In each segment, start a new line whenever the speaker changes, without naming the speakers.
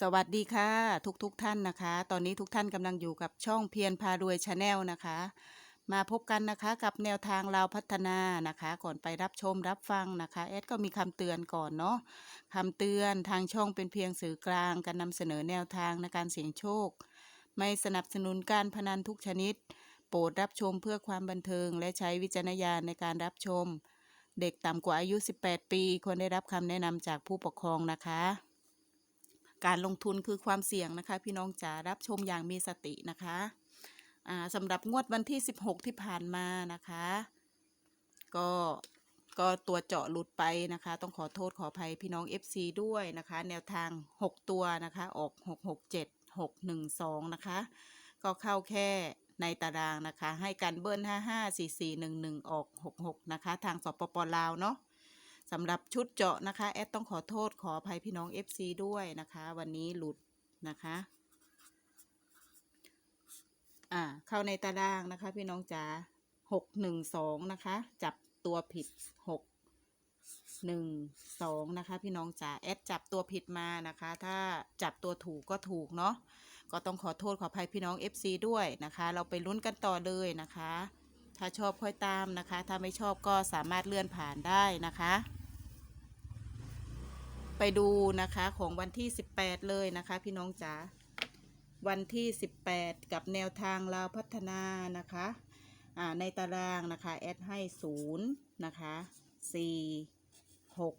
สวัสดีค่ะทุกๆทท่านนะคะ ตอนนี้ทุกท่านกำลังอยู่กับช่องเพียรพารวยชาแนลนะคะ มาพบกันนะคะกับแนวทางเราพัฒนานะคะ ก่อนไปรับชมรับฟังนะคะแอดก็มีคำเตือนก่อนเนาะคำเตือนทางช่องเป็นเพียงสื่อกลางการนำเสนอแนวทางในการเสี่ยงโชค ไม่สนับสนุนการพนันทุกชนิด โปรดรับชมเพื่อความบันเทิง และใช้วิจารณญาณในการรับชม เด็กต่ำกว่าอายุ 18 ปีควรได้รับคำแนะนำจากผู้ปกครองนะคะ การลงทุนคือความเสี่ยงนะคะ พี่น้องจ๋ารับชมอย่างมีสตินะคะอ่าสำหรับงวดวันที่ 16 ที่ผ่านมานะคะ ก็ก็ตัวเจาะหลุดไปนะคะ ต้องขอโทษขออภัยพี่น้อง FC ด้วยนะคะ แนวทาง 6 ตัวนะคะ ออก 667 612 นะคะ ก็เข้าแค่ในตารางนะคะ ให้กันเบิ้ล 55 4411 ออก 66 นะคะ ทางสปปลาวเนาะ สำหรับชุดเจาะนะคะ แอดต้องขอโทษขออภัยพี่น้อง FC ด้วยนะคะ วันนี้หลุดนะคะอ่าเข้าในตารางนะคะ พี่น้องจ๋าหกหนึ่งสองนะคะ จับตัวผิดหกหนึ่งสองนะคะ พี่น้องจ๋าแอดจับตัวผิดมานะคะ ถ้าจับตัวถูกก็ถูกเนาะก็ต้องขอโทษขออภัยพี่น้อง FC ด้วยนะคะ เราไปลุ้นกันต่อเลยนะคะ ถ้าชอบค่อยตามนะคะ ถ้าไม่ชอบก็สามารถเลื่อนผ่านได้นะคะ ไปดูนะคะของวันที่ 18 เลยนะคะ พี่น้องจ๋าวันที่ 18 กับแนวทางเราพัฒนานะคะอ่าในตารางนะคะแอดให้0นะคะ4 6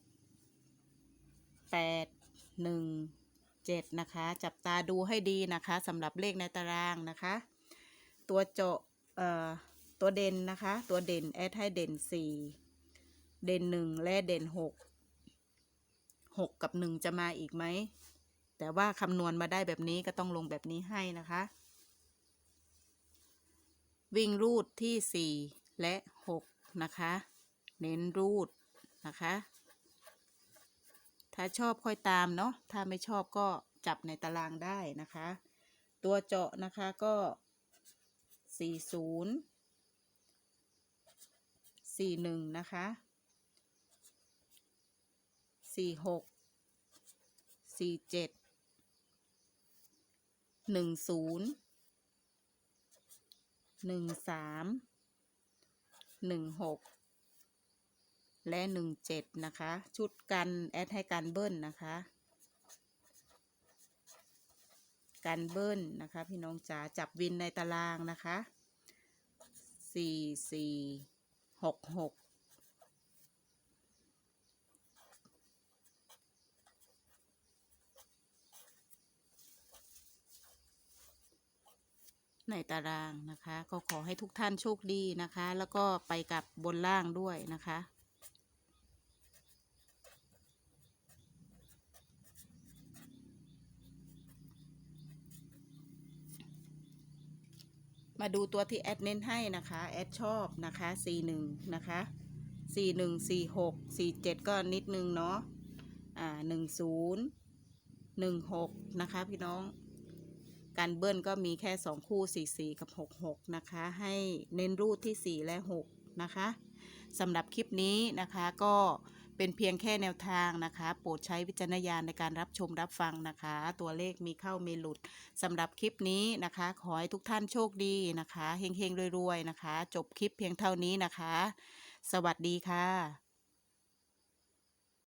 8 1 7 นะคะ จับตาดูให้ดีนะคะสำหรับเลขในตารางนะคะ ตัวเจาะเอ่อตัวเด่นนะคะ ตัวเด่นแอดให้เด่น 4 เด่น 1 และเด่น 6 หกกับหนึ่งจะมาอีกไหม แต่ว่าคำนวณมาได้แบบนี้ก็ต้องลงแบบนี้ให้นะคะ วิ่งรูดที่สี่และหกนะคะ เน้นรูดนะคะ ถ้าชอบค่อยตามเนาะ ถ้าไม่ชอบก็จับในตารางได้นะคะ ตัวเจาะนะคะก็สี่ศูนย์สี่หนึ่งนะคะสี่หก สี่เจ็ดหนึ่งศูนย์หนึ่งสามหนึ่งหกและหนึ่งเจ็ดนะคะ ชุดกันแอดให้การเบิ้ลนะคะการเบิ้ลนะคะ พี่น้องจ๋าจับวินในตารางนะคะสี่สี่หกหก ในตารางนะคะ ก็ขอให้ทุกท่านโชคดีนะคะ แล้วก็ไปกับบนล่างด้วยนะคะ มาดูตัวที่แอดเน้นให้นะคะ แอดชอบนะคะ41นะคะ41 46 47ก็นิดนึงเนาะ อ่า 10 16 นะคะพี่น้อง การเบิ้ลก็มีแค่ 2 คู่ 44 กับ 66 นะคะ ให้เน้นรูดที่ 4 และ 6 นะคะสำหรับคลิปนี้นะคะก็เป็นเพียงแค่แนวทางนะคะ โปรดใช้วิจารณญาณในการรับชมรับฟังนะคะ ตัวเลขมีเข้ามีหลุดสำหรับคลิปนี้นะคะ ขอให้ทุกท่านโชคดีนะคะเฮงๆรวยๆนะคะ จบคลิปเพียงเท่านี้นะคะ สวัสดีค่ะ